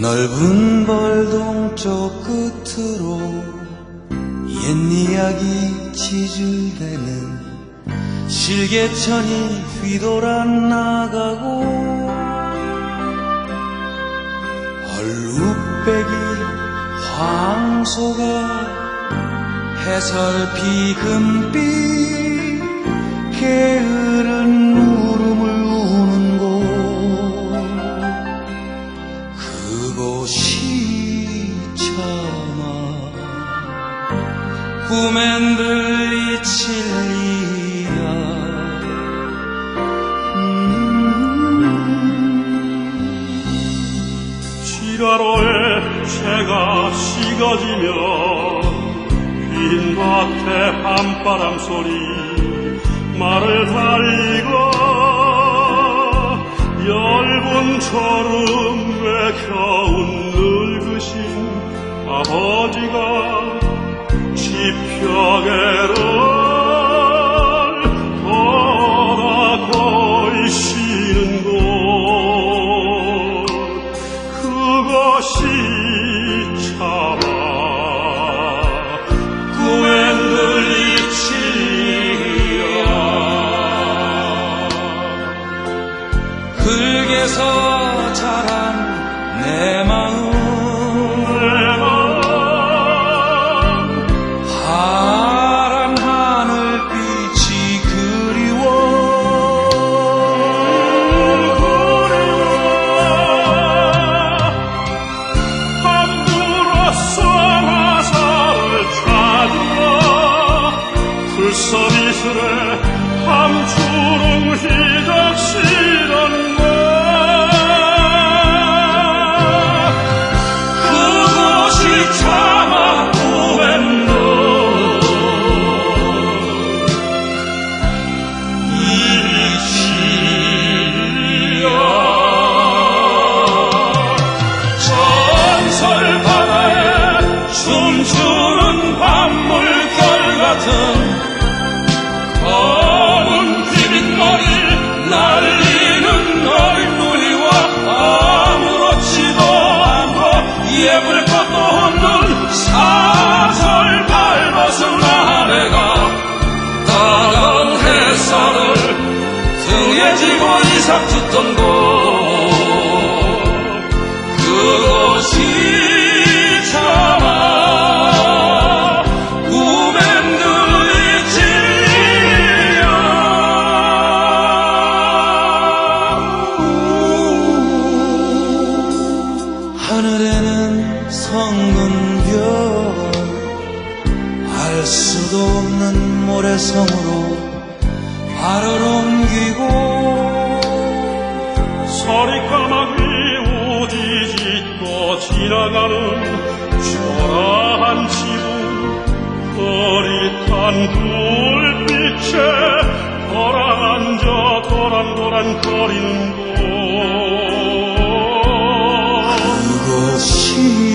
넓은 벌동 쪽 끝으로 옛 이야기 지줄대는 실개천이 휘돌아 나가고 얼룩배기 황소가 해설피 금빛 게으른 지라로에 새가 식어지며 빈 밭에 밤바람 소리 말을 달리고 열분처럼 외겨운 늙으신 아버지가 지펴개 흙에서 자란 내 마음 파란 하늘빛이 그리워 함부로써 화살을 찾으라 불서비스레 함주름 휘적시 춤추는 밤물결 같은 검은 비린머리 날리는 어린 누리와 아무렇지도 않고 예쁠 것도 없는 사설 밟아서 아내가 따가운 햇살을 등에 지고 이삭 듣던 곳 하늘에는 성근 별알 수도 없는 모래성으로 발을 옮기고 서리 까마귀 우디짓고 지나가는 초라한 지붕 거릿한 불빛에 돌아앉아 도란도란 거리는 곳 过去。